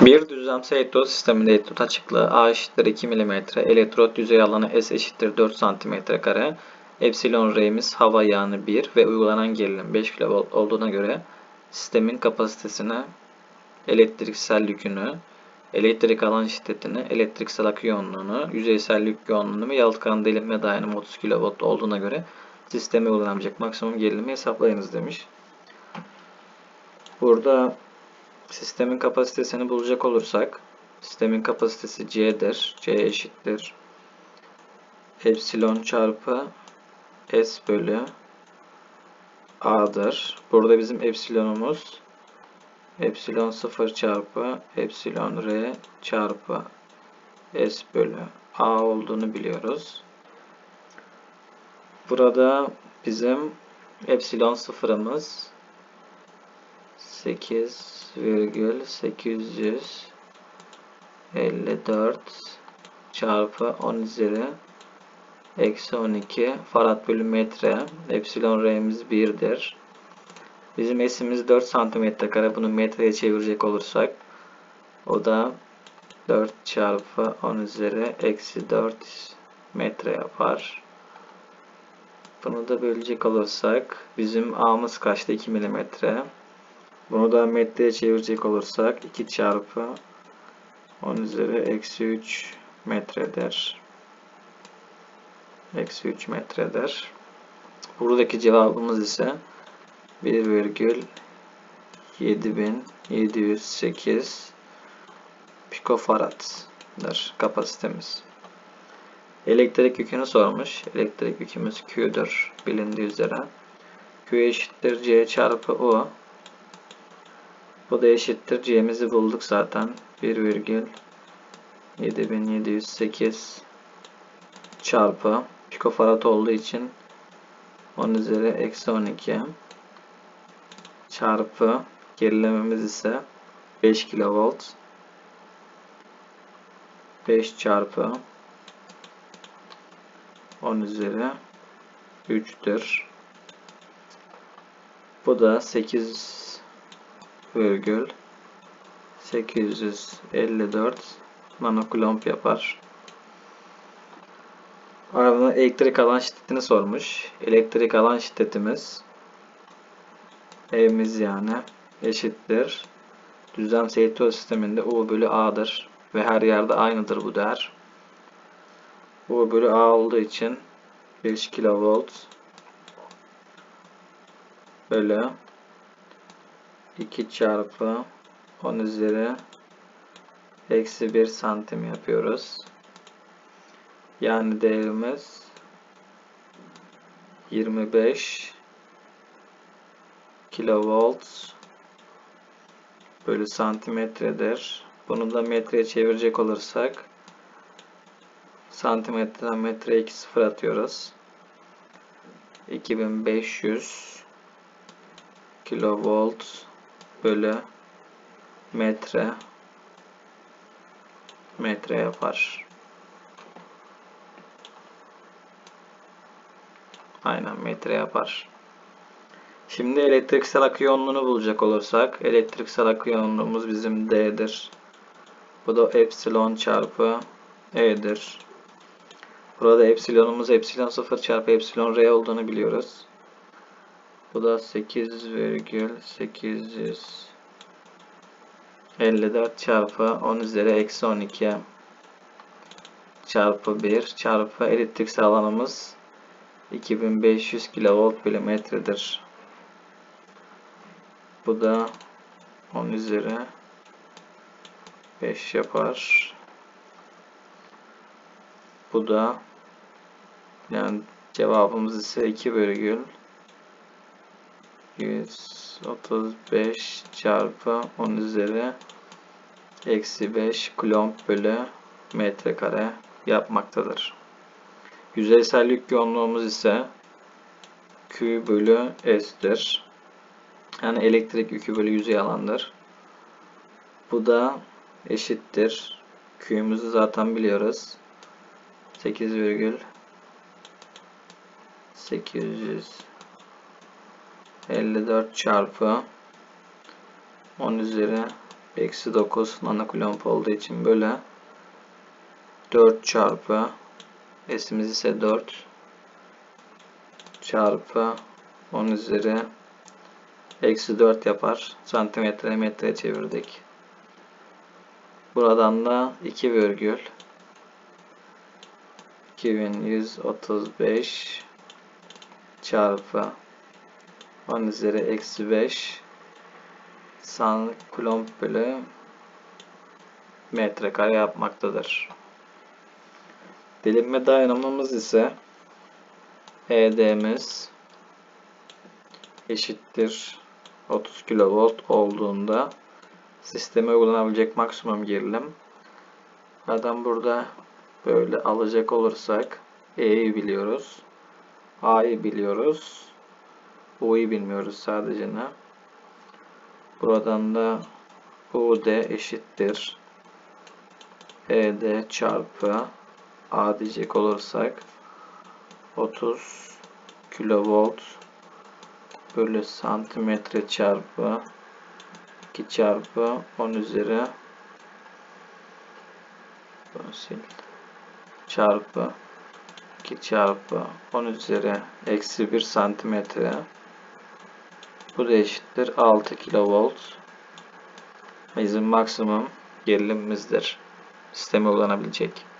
Bir düzlemsel elektrot sisteminde elektrot açıklığı A eşittir 2 mm, elektrot yüzey alanı S eşittir 4 cm kare, epsilon R'miz hava yağını 1 ve uygulanan gerilim 5 kV olduğuna göre sistemin kapasitesini, elektriksel yükünü, elektrik alan şiddetini, elektriksel akü yoğunluğunu, yüzeysel yük yoğunluğunu ve yalıtkan delinme dayanımı 30 kV olduğuna göre sisteme uygulanabilecek maksimum gerilimi hesaplayınız demiş. Burada Sistemin kapasitesini bulacak olursak sistemin kapasitesi C'dir. C eşittir. Epsilon çarpı S bölü A'dır. Burada bizim epsilonumuz epsilon 0 çarpı epsilon R çarpı S bölü A olduğunu biliyoruz. Burada bizim epsilon sıfırımız 8,854 çarpı 10 üzeri eksi 12 farad bölü metre. Epsilon R'miz 1'dir. Bizim S'imiz 4 santimetre kare. Bunu metreye çevirecek olursak o da 4 çarpı 10 üzeri eksi 4 metre yapar. Bunu da bölecek olursak bizim A'mız kaçtı? 2 milimetre. Bunu da metreye çevirecek olursak 2 çarpı 10 üzeri eksi 3 metredir. Eksi 3 metredir. Buradaki cevabımız ise 1,7708 pikofaraddır kapasitemiz. Elektrik yükünü sormuş. Elektrik yükümüz Q'dur bilindiği üzere. Q eşittir C çarpı U. Bu da eşittir. C'mizi bulduk zaten. 1,7708 çarpı pikofarad olduğu için 10 üzeri eksi 12 çarpı gerilememiz ise 5 kilovolt 5 çarpı 10 üzeri 3'tür. Bu da 8 virgül 854 nanokulomb yapar. Ardından elektrik alan şiddetini sormuş. Elektrik alan şiddetimiz Evimiz yani eşittir. Düzlem seyirtol sisteminde U bölü A'dır. Ve her yerde aynıdır bu değer. U bölü A olduğu için 5 kilovolt bölü 2 çarpı 10 üzeri eksi 1 santim yapıyoruz. Yani değerimiz 25 kilovolt bölü santimetredir. Bunu da metreye çevirecek olursak santimetreden metreye 2 sıfır atıyoruz. 2500 kilovolt bölü metre metre yapar. Aynen metre yapar. Şimdi elektriksel akı yoğunluğunu bulacak olursak elektriksel akı yoğunluğumuz bizim D'dir. Bu da epsilon çarpı E'dir. Burada epsilonumuz epsilon 0 çarpı epsilon R olduğunu biliyoruz. Bu da 8,854 çarpı 10 üzeri eksi 12 çarpı 1 çarpı elektriksel alanımız 2500 kilovolt bölü metredir. Bu da 10 üzeri 5 yapar. Bu da yani cevabımız ise 2 virgül 135 çarpı 10 üzeri eksi 5 kulomb bölü metrekare yapmaktadır. Yüzeysel yük yoğunluğumuz ise Q bölü S'dir. Yani elektrik yükü bölü yüzey alandır. Bu da eşittir. Q'muzu zaten biliyoruz. 8,800 54 çarpı 10 üzeri eksi 9 nanokulomp olduğu için böyle 4 çarpı s'imiz ise 4 çarpı 10 üzeri eksi 4 yapar. Santimetre metreye çevirdik. Buradan da 2 virgül 2135 çarpı 10 üzeri eksi 5 san kulomb bölü metrekare yapmaktadır. Delinme dayanımımız ise ED'miz eşittir 30 kilovolt olduğunda sisteme uygulanabilecek maksimum gerilim. Zaten burada böyle alacak olursak E'yi biliyoruz. A'yı biliyoruz. U'yu bilmiyoruz sadece ne. Buradan da UD eşittir. ED çarpı A diyecek olursak 30 kilovolt bölü santimetre çarpı 2 çarpı 10 üzeri çarpı 2 çarpı 10 üzeri eksi 1 santimetre bu da eşittir 6 kilovolt bizim maksimum gerilimimizdir. Sisteme uygulanabilecek.